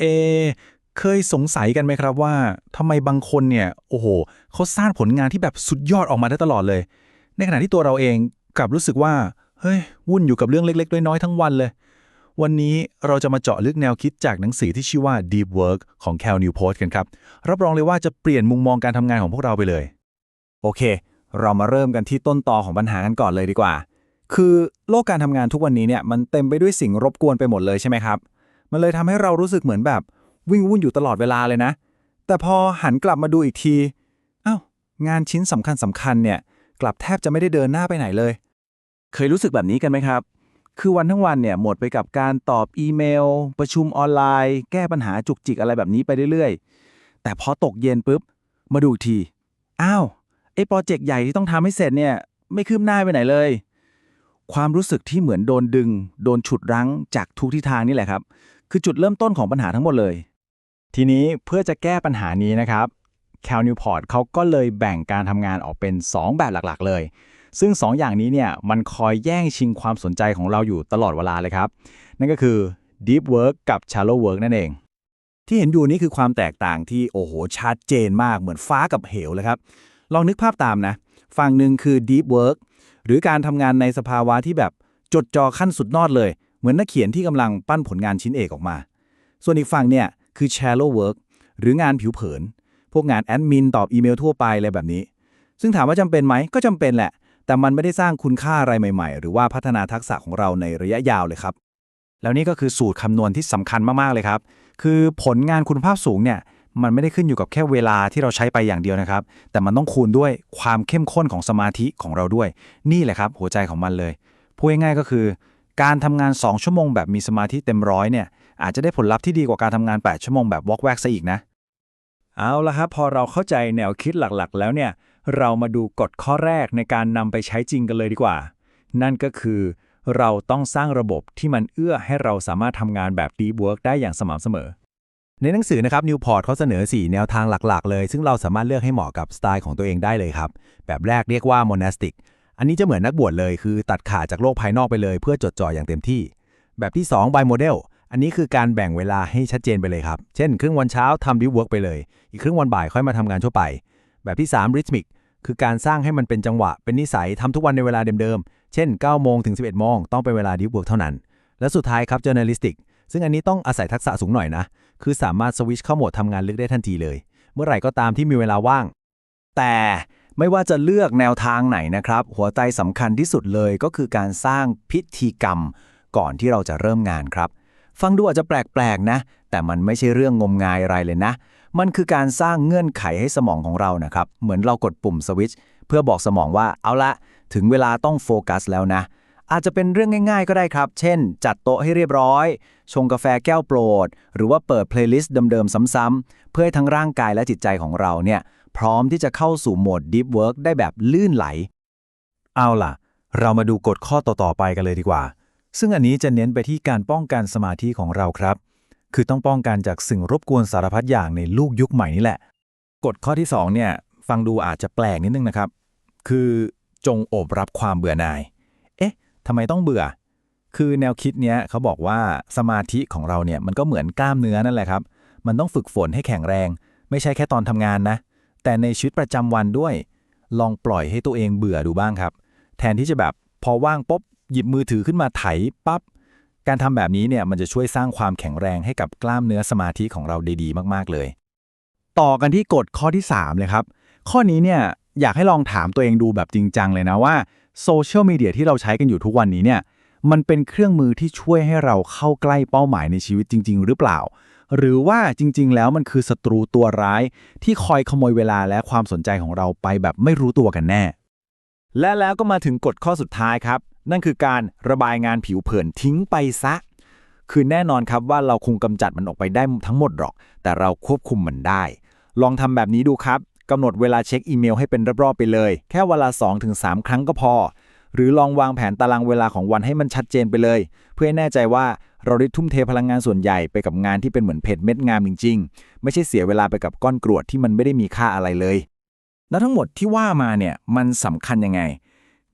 เอ เคยสงสัยกันไหมครับว่าทำไมบางคนเนี่ย โอ้โหเขาสร้างผลงานที่แบบสุดยอดออกมาได้ตลอดเลย ในขณะที่ตัวเราเองกลับรู้สึกว่า เฮ้ย วุ่นอยู่กับเรื่องเล็กๆน้อยๆทั้งวันเลย วันนี้เราจะมาเจาะลึกแนวคิดจากหนังสือที่ชื่อว่า Deep Work ของ Cal Newport กันครับ รับรองเลยว่าจะเปลี่ยนมุมมองการทำงานของพวกเราไปเลย โอเค เรามาเริ่มกันที่ต้นตอของปัญหากันก่อนเลยดีกว่า คือโลกการทำงานทุกวันนี้เนี่ยมันเต็มไปด้วยสิ่งรบกวนไปหมดเลยใช่ไหมครับ มันเลยทำให้เรารู้สึกเหมือนแบบ วิ่งวุ่นอยู่ตลอดเวลาเลยนะ แต่พอหันกลับมาดูอีกทีอ้าวงานชิ้นสำคัญสำคัญเนี่ย กลับแทบจะไม่ได้เดินหน้าไปไหนเลย เคยรู้สึกแบบนี้กันไหมครับ คือวันทั้งวันเนี่ยหมดไปกับการตอบอีเมล ประชุมออนไลน์ แก้ปัญหาจุกจิกอะไรแบบนี้ไปเรื่อยๆ แต่พอตกเย็นปุ๊บมาดูอีกทีอ้าวไอ้โปรเจกต์ใหญ่ที่ต้องทำให้เสร็จเนี่ยไม่คืบหน้าไปไหนเลย ความรู้สึกที่เหมือนโดนดึง โดนฉุดรั้งจากทุกทิศทางนี่แหละครับ คือจุดเริ่มต้นของปัญหาทั้งหมดเลย ทีนี้เพื่อจะแก้ปัญหานี้นะครับแคลนิวพอร์ตเขาก็เลยแบ่งการทำงานออกเป็น 2 แบบหลักๆ เลย ซึ่ง 2ออย่างนี้เนี่ยมันคอยแย่งชิงความสนใจของเราอยู่ตลอดเวลาเลยครับ นั่นก็คือ Deep Work กับ Shallow Work นั่นเอง ที่เห็นอยู่นี่คือความแตกต่างที่โอ้โหชัดเจนมากเหมือนฟ้ากับเหวเลยครับ ลองนึกภาพตามนะ ฝั่งหนึ่งคือ Deep Work หรือการทำงานในสภาวะที่แบบจดจ่อขั้นสุดนอดเลย เหมือนนักเขียนที่กำลังปั้นผลงานชิ้นเอกออกมา ส่วนอีกฝั่งเนี่ยคือ shallow work หรืองานผิวเผิน พวกงานแอดมินตอบอีเมลทั่วไปอะไรแบบนี้ ซึ่งถามว่าจำเป็นไหมก็จำเป็นแหละ แต่มันไม่ได้สร้างคุณค่าอะไรใหม่ ๆ หรือว่าพัฒนาทักษะของเราในระยะยาวเลยครับ แล้วนี่ก็คือสูตรคำนวณที่สำคัญมากๆเลยครับ คือผลงานคุณภาพสูงเนี่ย มันไม่ได้ขึ้นอยู่กับแค่เวลาที่เราใช้ไปอย่างเดียวนะครับ แต่มันต้องคูณด้วยความเข้มข้นของสมาธิของเราด้วย นี่แหละครับหัวใจของมันเลยพูดง่ายๆก็คือ การทำงาน 2 ชั่วโมงแบบมีสมาธิเต็มร้อยเนี่ยอาจจะได้ผลลัพธ์ที่ดีกว่าการทำงาน 8 ชั่วโมงแบบวอกแวกซะอีกนะ เอาละครับพอเราเข้าใจแนวคิดหลักๆ แล้วเนี่ยเรามาดูกฎข้อแรกในการนำไปใช้จริงกันเลยดีกว่า นั่นก็คือเราต้องสร้างระบบที่มันเอื้อให้เราสามารถทำงานแบบ Deep Work ได้อย่างสม่ำเสมอ ในหนังสือนะครับนิวพอร์ตเขาเสนอ 4 แนวทางหลักๆ เลย ซึ่งเราสามารถเลือกให้เหมาะกับสไตล์ของตัวเองได้เลยครับ แบบแรกเรียกว่า monastic อันนี้จะเหมือนนักบวชเลยคือตัดขาดจากโลกภายนอกไปเลยเพื่อจดจ่ออย่างเต็มที่ แบบที่ 2 by model อันนี้คือการแบ่งเวลาให้ชัดเจนไปเลยครับ เช่น ครึ่งวันเช้าทำ deep work ไปเลย อีกครึ่งวันบ่ายค่อยมาทำงานทั่วไป แบบที่3 rhythmic คือการสร้างให้มันเป็นจังหวะ เป็นนิสัยทำทุกวันในเวลาเดิมๆ เช่น9โมงถึง11โมงต้องเป็นเวลา deep work เท่านั้น และสุดท้ายครับ journalistic ซึ่งอันนี้ต้องอาศัยทักษะสูงหน่อยนะ คือสามารถสวิชเข้าโหมดทำงานลึกได้ทันทีเลย เมื่อไหร่ก็ตามที่มีเวลาว่าง แต่ไม่ว่าจะเลือกแนวทางไหนนะครับ หัวใจสำคัญที่สุดเลยก็คือการสร้างพิธีกรรม ก่อนที่เราจะเริ่มงานครับ ฟังดูอาจจะแปลกๆนะ แต่มันไม่ใช่เรื่องงมงายอะไรเลยนะ มันคือการสร้างเงื่อนไขให้สมองของเรานะครับ เหมือนเรากดปุ่มสวิตชเพื่อบอกสมองว่าเอาละถึงเวลาต้องโฟกัสแล้วนะ อาจจะเป็นเรื่องง่ายๆ ก็ได้ครับ เช่น จัดโต๊ะให้เรียบร้อย ชงกาแฟแก้วโปรด หรือว่าเปิดเพลย์ลิสต์เดิมๆ ซ้ำๆ เพื่อให้ทั้งร่างกายและจิตใจของเราเนี่ยพร้อมที่จะเข้าสู่โหมด Deep Work ได้แบบลื่นไหล เอาล่ะ เรามาดูกฎข้อต่อๆไปกันเลยดีกว่า ซึ่งอันนี้จะเน้นไปที่การป้องกันสมาธิของเราครับ คือต้องป้องกันจากสิ่งรบกวนสารพัดอย่างในลูกยุคใหม่นี่แหละ กฎข้อที่2เนี่ยฟังดูอาจจะแปลกนิดนึงนะครับ คือจงโอบรับความเบื่อหน่าย ทำไมต้องเบื่อ คือแนวคิดเนี้ยเขาบอกว่าสมาธิของเราเนี่ยมันก็เหมือนกล้ามเนื้อนั่นแหละครับ มันต้องฝึกฝนให้แข็งแรง ไม่ใช่แค่ตอนทำงานนะ แต่ในชีวิตประจำวันด้วย ลองปล่อยให้ตัวเองเบื่อดูบ้างครับ แทนที่จะแบบพอว่างปุ๊บหยิบมือถือขึ้นมาไถปั๊บการทำแบบนี้เนี่ยมันจะช่วยสร้างความแข็งแรงให้กับกล้ามเนื้อสมาธิของเราได้ดีมาก ๆ เลย ต่อกันที่กฎข้อที่ 3 เลยครับ ข้อนี้เนี่ยอยากให้ลองถามตัวเองดูแบบจริงจังเลยนะว่าโซเชียลมีเดียที่เราใช้กันอยู่ทุกวันนี้เนี่ยมันเป็นเครื่องมือที่ช่วยให้เราเข้าใกล้เป้าหมายในชีวิตจริง ๆ หรือเปล่า หรือว่าจริง ๆ แล้วมันคือศัตรูตัวร้าย ที่คอยขโมยเวลาและความสนใจของเราไปแบบไม่รู้ตัวกันแน่ และแล้วก็มาถึงกฎข้อสุดท้ายครับ นั่นคือการระบายงานผิวเผินทิ้งไปซะ คือแน่นอนครับว่าเราคงกำจัดมันออกไปได้ทั้งหมดหรอก แต่เราควบคุมมันได้ ลองทำแบบนี้ดูครับ กำหนดเวลาเช็คอีเมลให้เป็นรอบๆไปเลย แค่เวลา 2-3 ครั้งก็พอ หรือลองวางแผนตารางเวลาของวันให้มันชัดเจนไปเลย เพื่อให้แน่ใจว่าเราได้ทุ่มเทพลังงานส่วนใหญ่ไปกับงานที่เป็นเหมือนเพชรเม็ดงามจริงๆ ไม่ใช่เสียเวลาไปกับก้อนกรวดที่มันไม่ได้มีค่าอะไรเลย แล้วทั้งหมดที่ว่ามาเนี่ยมันสำคัญยังไง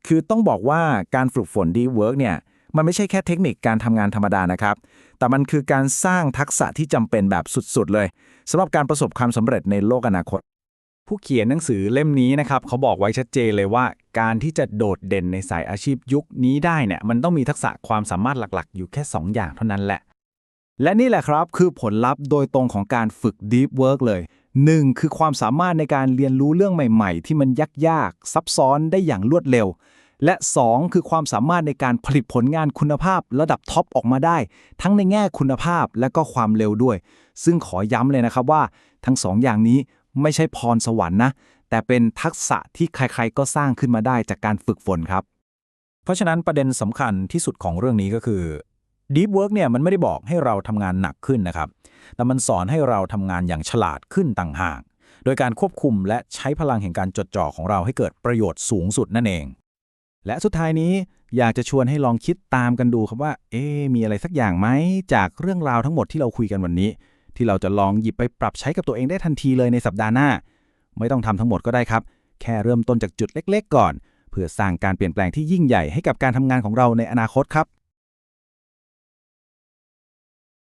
คือต้องบอกว่าการฝึกฝนดีเวิร์กเนี่ยมันไม่ใช่แค่เทคนิคการทำงานธรรมดานะครับ แต่มันคือการสร้างทักษะที่จำเป็นแบบสุดๆ เลยสำหรับการประสบความสำเร็จในโลกอนาคต ผู้เขียนหนังสือเล่มนี้นะครับเขาบอกไว้ชัดเจนเลยว่า การที่จะโดดเด่นในสายอาชีพยุคนี้ได้เนี่ยมันต้องมีทักษะความสามารถหลักๆ อยู่แค่ 2 อย่างเท่านั้นแหละ และนี่แหละครับคือผลลัพธ์โดยตรงของการฝึก Deep Work เลย 1. คือความสามารถในการเรียนรู้เรื่องใหม่ ๆ ที่มันยากๆซับซ้อนได้อย่างรวดเร็ว และ 2. คือความสามารถในการผลิตผลงานคุณภาพระดับท็อปออกมาได้ ทั้งในแง่คุณภาพและก็ความเร็วด้วย ซึ่งขอย้ำเลยนะครับว่า ทั้งสองอย่างนี้ ไม่ใช่พรสวรรค์นะ แต่เป็นทักษะที่ใครๆ ก็สร้างขึ้นมาได้จากการฝึกฝนครับ เพราะฉะนั้นประเด็นสำคัญที่สุดของเรื่องนี้ก็คือ Deep Work เนี่ยมันไม่ได้บอกให้เราทำงานหนักขึ้นนะครับ แต่มันสอนให้เราทำงานอย่างฉลาดขึ้นต่างหาก โดยการควบคุมและใช้พลังแห่งการจดจ่อของเราให้เกิดประโยชน์สูงสุดนั่นเอง และสุดท้ายนี้อยากจะชวนให้ลองคิดตามกันดูครับว่า เอ๊มีอะไรสักอย่างไหมจากเรื่องราวทั้งหมดที่เราคุยกันวันนี้ ที่เราจะลองหยิบไปปรับใช้กับตัวเองได้ทันทีเลยในสัปดาห์หน้า ไม่ต้องทำทั้งหมดก็ได้ครับ แค่เริ่มต้นจากจุดเล็ก ๆ ก่อน เพื่อสร้างการเปลี่ยนแปลงที่ยิ่งใหญ่ให้กับการทำงานของเราในอนาคตครับ